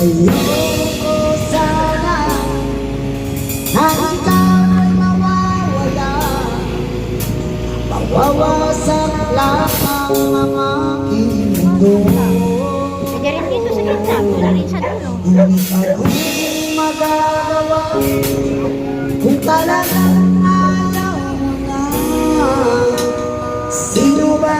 Ayoko sana At mawawala. Mawawasak lamang ang aking mundo. Kaya rin dito sa gitna, wala rin sa dulo Ngunit Sino ba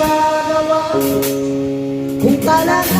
ginagawa kung talaga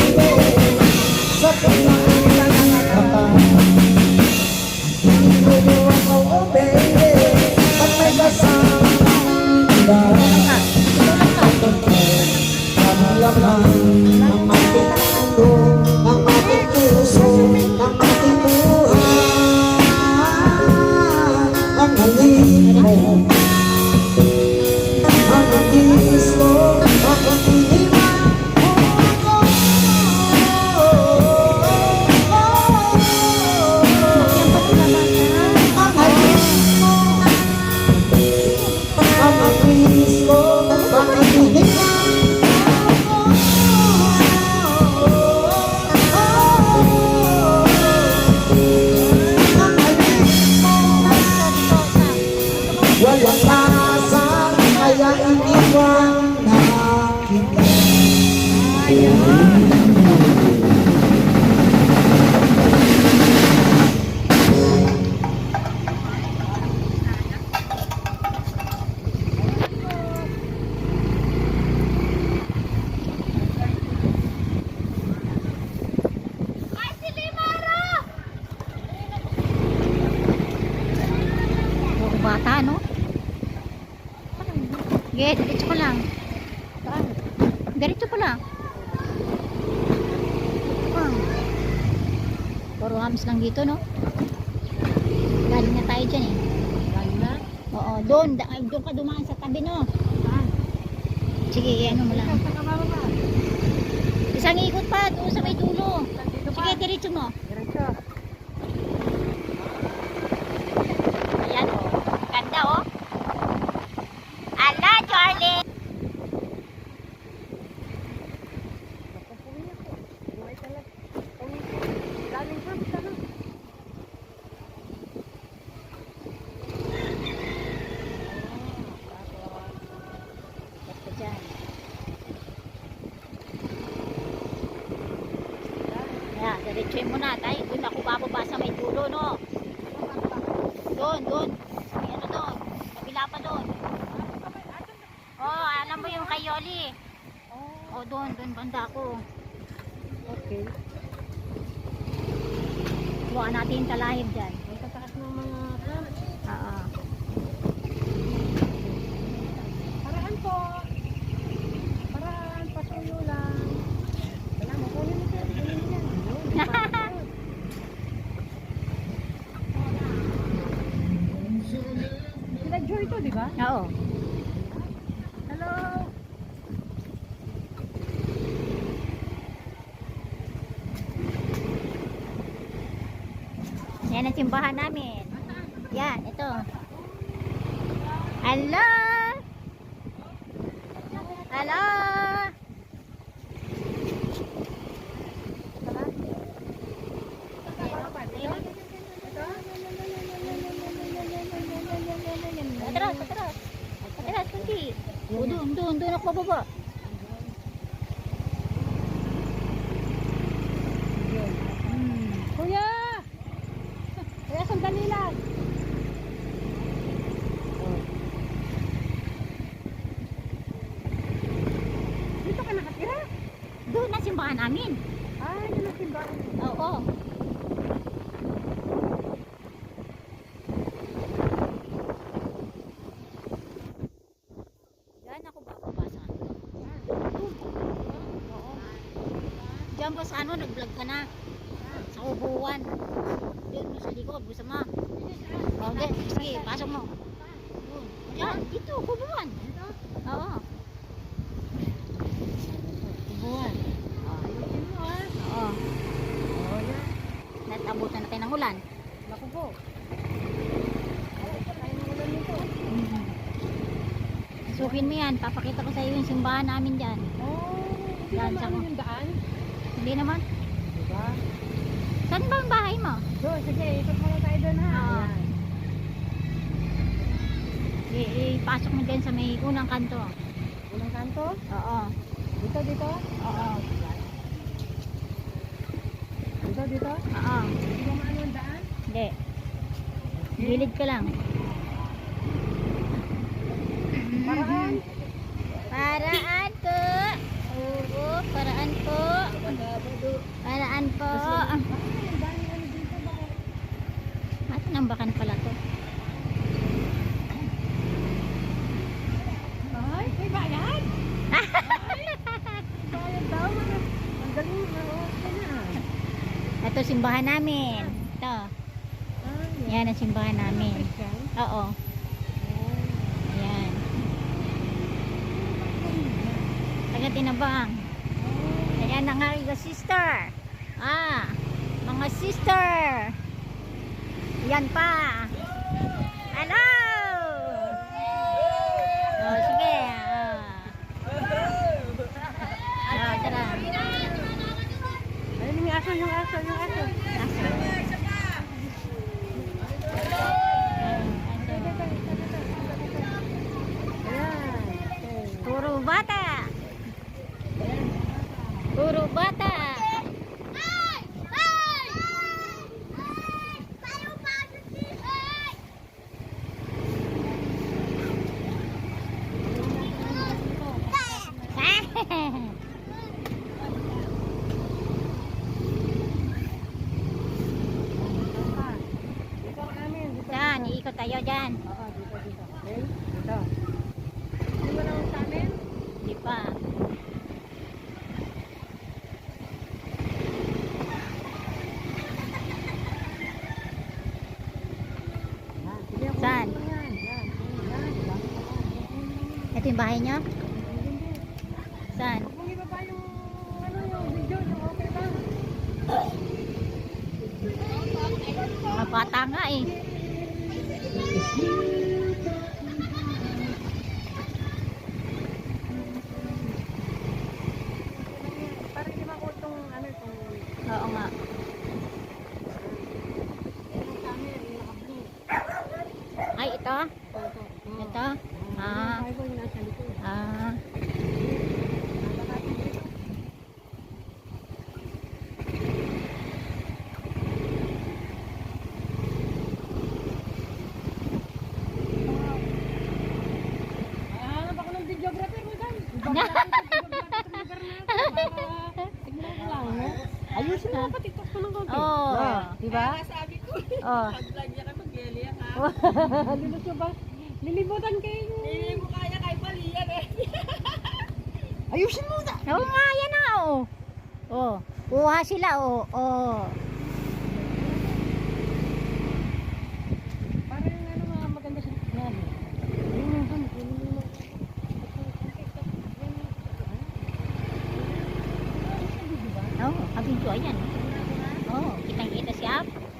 Walang lasa, kaya iniwan na kita bata, no? Sige, diretso ko lang. Diretso ko lang. Ah. Puro hams lang dito, no? Galing na tayo dyan, eh. Galing na? Oo, doon. Doon ka dumaan sa tabi, no? Sige, ano mo lang. Saan? Isang ikot pa, doon sa may dulo. Sige, diretso mo. Diretso. Ayan, oh. Ganda, oh. Ala, Charlie! Napupuwi ako. Buhay talaga. Ang daming hams, ano? Ito dyan. Diretsuin mo na. Tayo, doon ako bababa sa may dulo, no? Doon, doon. May ano doon. Kabila pa doon. Oh, alam mo yung kay Yoli. Oh, doon, doon banda ako. Okay. Kuha natin talahib dyan. Ang tataas ng mga hams. Oo. Paraan po. Paraan, pasuyo lang. Wala mo, kunin mo siya. Kunin mo yan. Yun, Sila Joy to, di ba? Oo. Hello! Yan ang simbahan namin. Yan, ito. Hello! Hello! Atras, atras. Atras, kunti. O, doon, doon, doon ako bababa. Hmm. Kuya! Kuya, sandali lang. Dito ka nakatira? Doon na simbahan namin. Ay, yun ang simbahan. Oo. Yan ako bababa sa ano. Oo. Diyan ba sa ano, nag-vlog ka na? Sa upuan. Doon mo sa likod, gusto mo. O, di, sige, pasok mo. Diyan, dito, kubuan. Oo. Kubuan. Oo. Oh, yan. Natabutan natin ng ulan. Naku po. Tayo. Sukin mo yan, papakita ko sa iyo yung simbahan namin dyan. Oh, hindi Yan, naman tsaka- ano yung daan. Hindi naman. Diba? Saan ba ang bahay mo? Doon, sige, ikot muna tayo doon ha. Oo. I- ipasok mo dyan sa may unang kanto. Unang kanto. Oo. Dito, dito. Oo. Dito, dito. Oo. Hindi ba maano ang daan? Hindi. Gilid ka lang. Paraan. Paraan po. Oo, paraan po. Paraan po. Ano? At nambakan pala to. Ay, may bayad. Bayad daw. mga- Ang galing. Okay na. Ito simbahan namin. Ito. Ah, Yan ang simbahan namin. Oo. Ayan. Taga Tinabang. Ayan na nga yung sister. Ah, mga sister. Yan pa. Hello! Oh, sige. Ah. Ah, tara. Ayun yung aso, yung aso, yung aso. Ayan. Okay. Puro bata. Puro bata. Dito ka namin. Dito. Saan? Dyan. Oo, dito, dito. Okay? Dito. Hindi mo naman sa amin? Di pa. Yan. Ako Saan? yan. Yan. Yan. Yan. Ito yung bahay niyo? Hindi. Saan? Kung iba pa yung ano yung video, yung okay ba? Mga bata nga eh. Para di ba ko itong ano itong Oo nga. Ay, ito? Ito? Ah. Ah. Napakati dito. Hanap ako ng videographer mo dyan. Ibang natin sa videographer sa lugar natin. Para tignan ko lang. no? Pa TikTok ko ng konti. Oo. Ah, di ba? Oh. Lilos mo ba? Lilibutan kayo. Hindi mo kaya kay Palian eh. Ayusin mo na. Oo nga, yan na oh. Oh. Kuha sila oh. Oh. Para yung ano mga maganda sa mga- Oh, kabinto ayan. Oh, up.